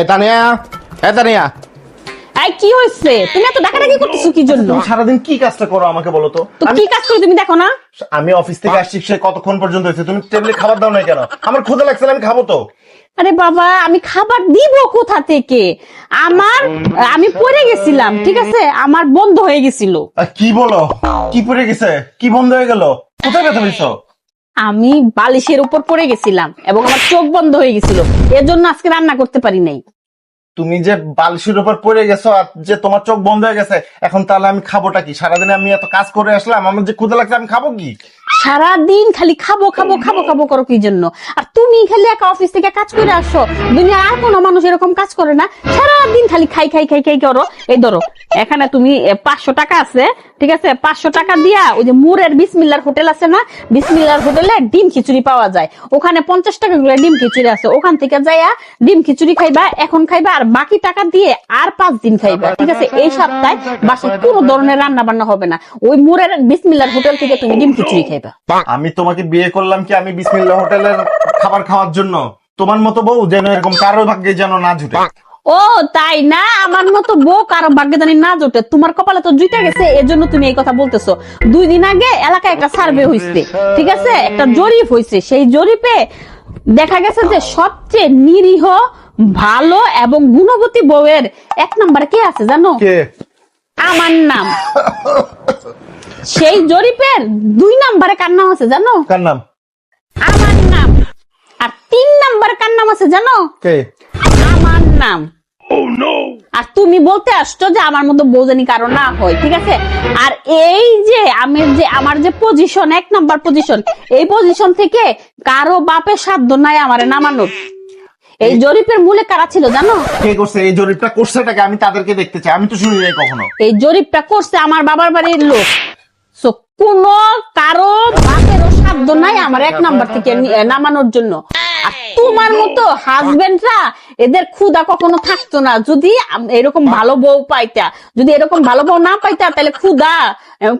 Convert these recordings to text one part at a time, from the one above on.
এ তানিয়া এ তানিয়া। এই কি হয়েছে? তুমি এত ডাকাডাকি করতেছো কি জন্য? তুমি সারাদিন কি কাজটা করো আমাকে বলো তো? তো আমি কি কাজ করে তুমি দেখো না। আমি অফিস থেকে আসছি সে কতক্ষণ পর্যন্ত হয়েছে? তুমি টেবিলে খাবার দাও না কেন? আমার ক্ষুদা লাগছে আমি খাব তো। আরে বাবা আমি খাবার দিব কোথা থেকে? আমার আমি পড়ে গেছিলাম ঠিক আছে? আমার বন্ধ হয়ে গেছিল। কি বলো? কি পড়ে গেছে? কি বন্ধ হয়ে গেল? কোথায় ব্যথা পেয়েছ? আমি বালিশের উপর পড়ে গেছিলাম এবং আমার চোখ বন্ধ হয়ে গেছিল। এর জন্য আজকে রান্না করতে পারি নাই। তুমি যে বালিশের উপর পড়ে গেছো আর যে তোমার চোখ বন্ধ হয়ে গেছে, এখন তাহলে আমি খাবোটা কি? সারাদিনে আমি এত কাজ করে আসলাম, আমার যে ক্ষুদা লাগছে আমি খাব কি? সারা দিন খালি খাব খাব খাব খাব করো কি জন্য? আর তুমি খালি একা অফিস থেকে কাজ করে আসো। দুনিয়া আর কোনো মানুষ এরকম কাজ করে না। সারা দিন খালি খাই খাই খাই খাই করো। এই ধরো, এখানে তুমি পাঁচশো টাকা আছে, ঠিক আছে? পাঁচশো টাকা দিয়া ওই যে মুরের বিসমিল্লার হোটেল আছে না? বিসমিল্লার হোটেলে ডিম খিচুড়ি পাওয়া যায়। ওখানে পঞ্চাশ টাকা করে ডিম খিচুড়ি আছে। ওখান থেকে যাইয়া ডিম খিচুড়ি খাইবা, এখন খাইবা, আর বাকি টাকা দিয়ে আর পাঁচ দিন খাইবা, ঠিক আছে? এই সপ্তাহে বাসায় কোনো ধরনের রান্না বান্না হবে না। ওই মুরের বিসমিল্লার হোটেল থেকে তুমি ডিম খিচুড়ি খাইবা আমি তোমাকে বিয়ে করলাম কি আমি বিসমিল্লা হোটেলের খাবার খাওয়ার জন্য? তোমার মতো বউ যেন এরকম কারও ভাগ্যে যেন না জুটে। ও তাই না? আমার মতো বউ কারও ভাগ্যদানি না জোটে। তোমার কপালে তো জুটে গেছে এর জন্য তুমি এই কথা বলতেছো। দুই দিন আগে এলাকায় একটা সার্ভে হয়েছে ঠিক আছে? একটা জরিপ হয়েছে সেই জরিপে দেখা গেছে যে সবচেয়ে নিরীহ ভালো এবং গুণবতী বউয়ের এক নম্বরে কে আছে জানো? কে? আমার নাম। সেই জরিপের দুই নম্বরে কার নাম আছে জানো? কার নাম? আমার নাম। আর তিন নম্বরে কার নাম আছে জানো? কে? আমার নাম। আর তুমি বলতে আসছো যে আমার মতো বোঝানি কারও না হয় ঠিক আছে? আর এই যে আমি যে আমার যে পজিশন এক নাম্বার পজিশন এই পজিশন থেকে কারও বাপের সাধ্য নাই আমার নামানোর। এই জরিপের মূলে কারা ছিল জানো? কে করছে? এই জরিপটা করছেটাকে আমি তাদেরকে দেখতে চাই। আমি তো শুনি নাই কখনো। এই জরিপটা করছে আমার বাবার বাড়ির লোক। কোন কারও বাপেরও সাধ্য নাই আমার এক নাম্বার থেকে নামানোর জন্য। তোমার মতো হাজবেন্ডরা এদের ক্ষুদা কখনো থাকতো না। যদি এরকম ভালো বউ পাইতা, যদি এরকম ভালো বউ না পাইতা, তাহলে ক্ষুদা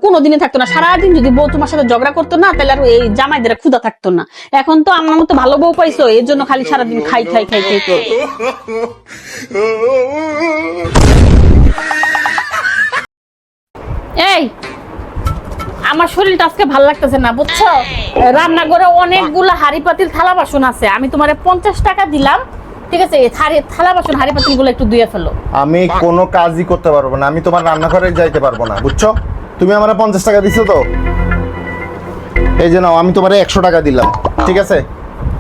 কোনোদিনই থাকতো না। সারাদিন যদি বউ তোমার সাথে ঝগড়া করতো না, তাহলে আর এই জামাইদের ক্ষুদা থাকতো না। এখন তো আমার মতো ভালো বউ পাইছো, এর জন্য খালি সারাদিন খাই খাই খাই খাই করো। এই আমার শরীরটা আজকে ভালো লাগতেছে না বুঝছ? রান্নাঘরে অনেকগুলো হাড়ি পাতিল থালা বাসন আছে। আমি তোমারে পঞ্চাশ টাকা দিলাম ঠিক আছে? থালা বাসন হাড়ি পাতিলগুলো একটু ধুয়ে ফেলো। আমি কোনো কাজই করতে পারব না আমি তোমার রান্নাঘরে যাইতে পারব না বুঝছ? তুমি আমার পঞ্চাশ টাকা দিছো তো? এই যে নাও আমি তোমার একশো টাকা দিলাম ঠিক আছে?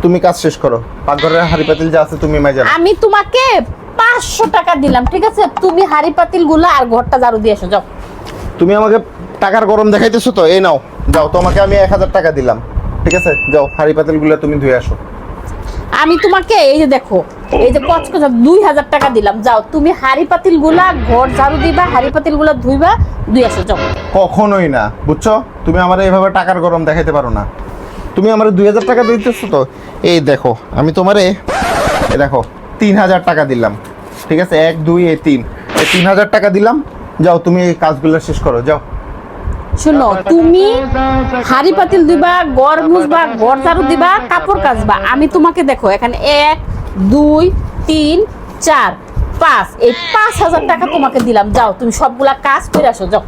তুমি কাজ শেষ করো পাকঘরের হাড়ি পাতিল যা আছে তুমি মেজে আমি তোমাকে পাঁচশো টাকা দিলাম ঠিক আছে? তুমি হাড়ি পাতিলগুলো আর ঘরটা ঝাড়ু দিয়ে এসো যাও। তুমি আমাকে টাকার গরম দেখাইতেছো তো এই নাও যাও তোমাকে আমি এক হাজার টাকা দিলাম। ঠিক আছে? যাও হাড়ি পাতিলগুলো তুমি ধুয়ে আসো। আমি তোমাকে এই যে দেখো এই যে পাঁচ কচকচা দুই হাজার টাকা দিলাম যাও তুমি হাড়ি পাতিলগুলা ঘর ঝাড়ু দিবা হাড়ি পাতিলগুলা ধুইবা দুই আসো যাও। কখনোই না বুঝছ? তুমি আমার এইভাবে টাকার গরম দেখাইতে পারো না। তুমি আমার দুই হাজার টাকা দিতেছো তো? এই দেখো আমি তোমারে দেখো তিন হাজার টাকা দিলাম। ঠিক আছে? এক দুই এই তিন। এই তিন হাজার টাকা দিলাম যাও তুমি এই কাজগুলো শেষ করো যাও। শুনো তুমি হাড়ি পাতিল দিবা গড় মুছবা গড় ঝাড়ু দিবা কাপড় কাচবা। আমি তোমাকে দেখো এখানে এক দুই তিন চার পাঁচ। এই পাঁচ হাজার টাকা তোমাকে দিলাম। যাও তুমি সবগুলা কাজ করে আসো যাও।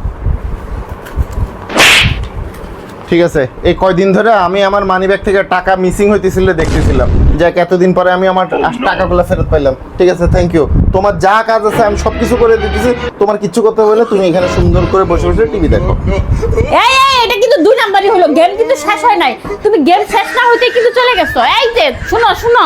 ঠিক আছে এই কয়দিন ধরে আমি আমার মানি ব্যাগ থেকে টাকা মিসিং হইতেছিল দেখতেছিলাম। যাক এতদিন পরে আমি আমার টাকাগুলো ফেরত পাইলাম। ঠিক আছে থ্যাংক ইউ তোমার যা কাজ আছে আমি সব কিছু করে দিতেছি। তোমার কিছু করতে বলে তুমি এখানে সুন্দর করে বসে বসে টিভি দেখো। এই এই, এটা কিন্তু দুই নাম্বারই হলো। গেম কিন্তু শেষ হয় নাই। তুমি গেম শেষ না হইতে কিন্তু চলে গেছো। এই যে, শুনো শুনো।